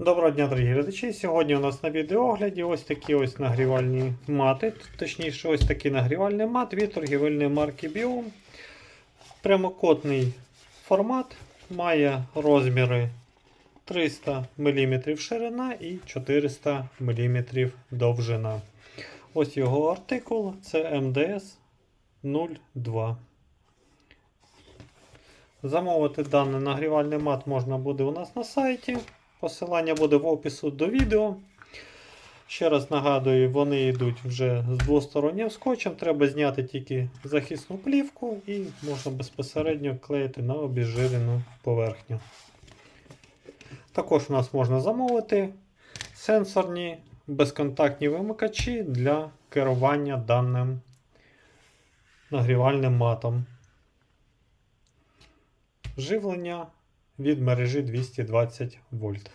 Доброго дня, дорогі глядачі. Сьогодні у нас на відеогляді ось такі ось нагрівальні мати. Точніше, ось такий нагрівальний мат від торгівельної марки Biom. Прямокутний формат. Має розміри 300 мм ширина і 400 мм довжина. Ось його артикул це МДС 02. Замовити даний нагрівальний мат можна буде у нас на сайті. Посилання буде в опису до відео. Ще раз нагадую, вони йдуть вже з двостороннім скотчем. Треба зняти тільки захисну плівку і можна безпосередньо клеїти на обезжирену поверхню. Також у нас можна замовити сенсорні безконтактні вимикачі для керування даним нагрівальним матом. Живлення від мережі 220 вольт.